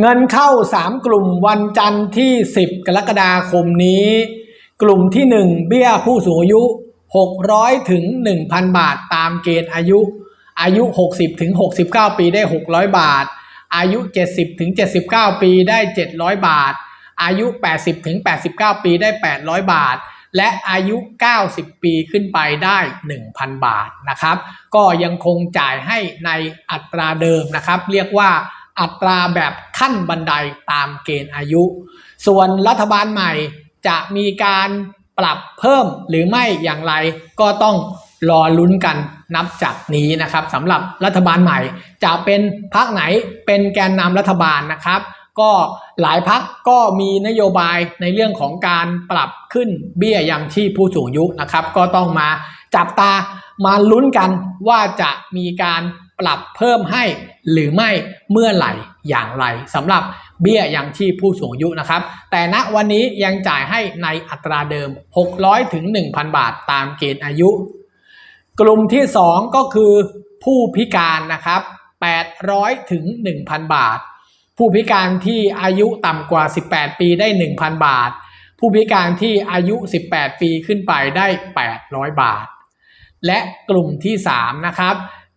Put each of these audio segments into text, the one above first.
เงินเข้า 3 กลุ่มวันจันทร์ที่ 10 กรกฎาคมนี้ กลุ่มที่ 1 เบี้ยผู้สูงอายุ 600ถึง1,000 บาทตามเกณฑ์อายุ อายุ 60ถึง69 ปีได้ 600 บาท อายุ 70ถึง79 ปีได้ 700 บาท อายุ 80ถึง89 ปีได้ 800 บาท และอายุ 90 ปีขึ้นไปได้ 1,000 บาทนะครับ ก็ยังคงจ่ายให้ในอัตราเดิมนะครับ เรียกว่า อัตราแบบขั้นบันไดตามเกณฑ์อายุ ส่วนรัฐบาลใหม่จะมีการปรับเพิ่มหรือไม่อย่างไรก็ต้องรอลุ้นกันนับจากนี้นะครับสำหรับรัฐบาลใหม่ จะเป็นพรรคไหนเป็นแกนนำรัฐบาลนะครับ ก็หลายพักก็มีนโยบายในเรื่องของการปรับขึ้นเบี้ยยังชีพผู้สูงอายุนะครับ ก็ต้องมาจับตา มาลุ้นกันว่าจะมีการปรับเพิ่มให้หรือไม่เมื่อไหร่อย่างไรสำหรับเบี้ยยังชีพผู้สูงอายุนะครับ แต่ณวันนี้ยังจ่ายให้ในอัตราเดิม 600ถึง1,000 บาทตามเกณฑ์อายุ กลุ่มที่ 2 ก็คือผู้พิการนะครับ800ถึง1,000 บาท ผู้พิการที่อายุต่ำกว่า 18 ปีได้ 1,000 บาท ผู้พิการที่อายุ 18 ปีขึ้นไปได้ 800 บาท และกลุ่มที่ 3 นะครับ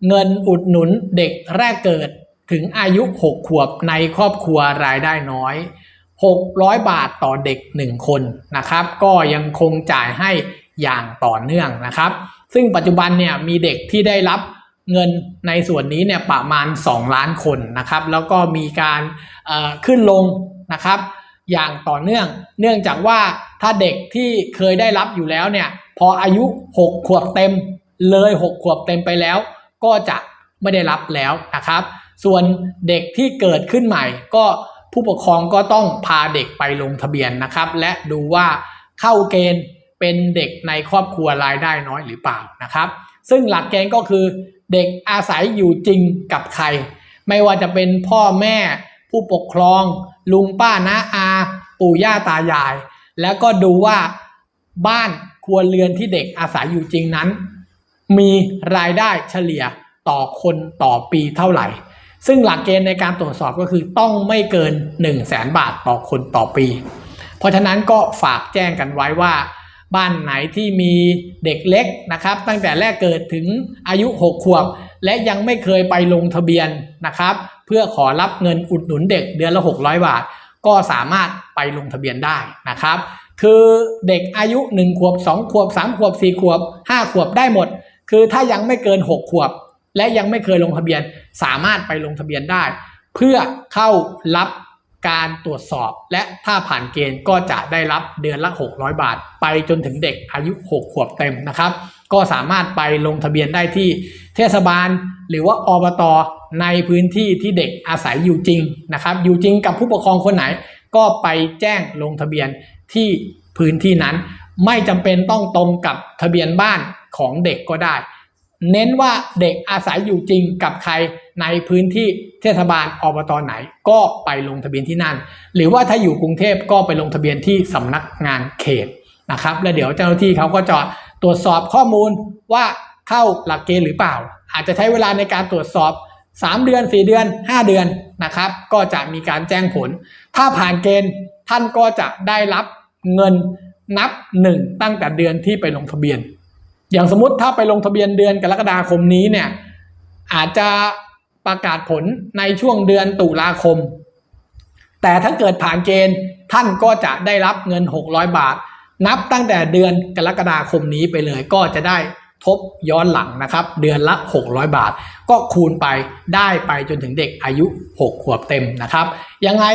เงินอุดหนุนเด็กแรกเกิดถึงอายุ 6 ขวบในครอบครัวรายได้น้อย 600 บาทต่อเด็ก 1 คนนะครับ ก็ยังคงจ่ายให้อย่างต่อเนื่องนะครับ ซึ่งปัจจุบันเนี่ยมีเด็กที่ได้รับเงินในส่วนนี้เนี่ยประมาณ 2 ล้านคนนะครับ แล้วก็มีการขึ้นลงนะครับ อย่างต่อเนื่อง เนื่องจากว่าถ้าเด็กที่เคยได้รับอยู่แล้วเนี่ยพออายุ 6 ขวบเต็มเลย 6 ขวบเต็มไปแล้ว ก็จะไม่ได้รับแล้วนะครับ ส่วนเด็กที่เกิดขึ้นใหม่ ก็ผู้ปกครองก็ต้องพาเด็กไปลงทะเบียนนะครับ และดูว่าเข้าเกณฑ์เป็นเด็กในครอบครัวรายได้น้อยหรือเปล่านะครับ ซึ่งหลักเกณฑ์ก็คือเด็กอาศัยอยู่จริงกับใคร ไม่ว่าจะเป็นพ่อแม่ผู้ปกครอง ลุงป้าน้าอา ปู่ย่าตายาย แล้วก็ดูว่าบ้านครัวเรือนที่เด็กอาศัยอยู่จริงนั้น มีรายได้เฉลี่ยต่อคนต่อปีเท่าไหร่ ซึ่งหลักเกณฑ์ในการตรวจสอบก็คือต้องไม่เกิน 1 0 0 0 0แบาทต่อคนต่อปี เพราะฉะนั้นก็ฝากแจ้งกันไว้ว่า บ้านไหนที่มีเด็กเล็กนะครับ ตั้งแต่แรกเกิดถึงอายุ 6 ขวบ และยังไม่เคยไปลงทะเบียนนะครับ เพื่อขอรับเงินอุดหนุนเด็กเดือนละ 600 บาท ก็สามารถไปลงทะเบียนได้นะครับ คือเด็กอายุ 1 ขวบ 2 ขวบ 3 ขวบ 4 ขวบ 5 ขวบได้หมด คือถ้ายังไม่เกิน 6 ขวบ และยังไม่เคยลงทะเบียน สามารถไปลงทะเบียนได้ เพื่อเข้ารับการตรวจสอบ และถ้าผ่านเกณฑ์ก็จะได้รับเดือนละ 600 บาท ไปจนถึงเด็กอายุ 6 ขวบเต็มนะครับ ก็สามารถไปลงทะเบียนได้ที่เทศบาล หรือว่าอบตในพื้นที่ที่เด็กอาศัยอยู่จริงนะครับอยู่จริงกับผู้ปกครองคนไหน ก็ไปแจ้งลงทะเบียนที่พื้นที่นั้น ไม่จำเป็นต้องตรงกับทะเบียนบ้านของเด็กก็ได้ เน้นว่าเด็กอาศัยอยู่จริงกับใครในพื้นที่เทศบาลอบตไหน ก็ไปลงทะเบียนที่นั่น หรือว่าถ้าอยู่กรุงเทพก็ไปลงทะเบียนที่สำนักงานเขตนะครับ และเดี๋ยวเจ้าหน้าที่เขาก็จะ ตรวจสอบข้อมูลว่าเข้าหลักเกณฑ์หรือเปล่า อาจจะใช้เวลาในการตรวจสอบ 3 เดือน 4 เดือน 5 เดือนนะครับ ก็จะมีการแจ้งผล ถ้าผ่านเกณฑ์ท่านก็จะได้รับเงินนับหนึ่งตั้งแต่เดือนที่ไปลงทะเบียน อย่างสมมติถ้าไปลงทะเบียนเดือนกรกฎาคมนี้เนี่ยอาจจะประกาศผลในช่วงเดือนตุลาคม แต่ถ้าเกิดผ่านเกณฑ์ท่านก็จะได้รับเงิน 600 บาท นับตั้งแต่เดือนกรกฎาคมนี้ไปเลยก็จะได้ทบย้อนหลังนะครับ เดือนละ 600 บาท ก็คูณไปได้ไปจนถึงเด็กอายุ 6 ขวบเต็มนะครับ ยังไง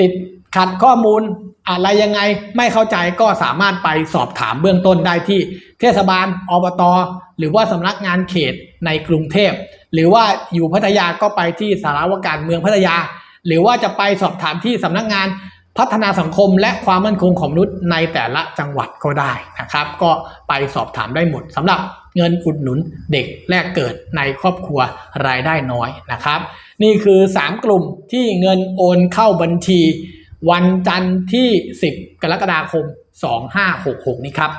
ติดขัดข้อมูลอะไรยังไงไม่เข้าใจก็สามารถไปสอบถามเบื้องต้นได้ที่เทศบาลอบต หรือว่าสำนักงานเขตในกรุงเทพ หรือว่าอยู่พัทยาก็ไปที่สารวการเมืองพัทยา หรือว่าจะไปสอบถามที่สำนักงาน พัฒนาสังคมและความมั่นคงของมนุษย์ในแต่ละจังหวัดก็ได้นะครับ ก็ไปสอบถามได้หมดสำหรับเงินอุดหนุนเด็กแรกเกิดในครอบครัวรายได้น้อยนะครับ นี่คือ 3 กลุ่มที่เงินโอนเข้าบัญชี วันจันทร์ที่ 10 กรกฎาคม 2566 นี้ครับ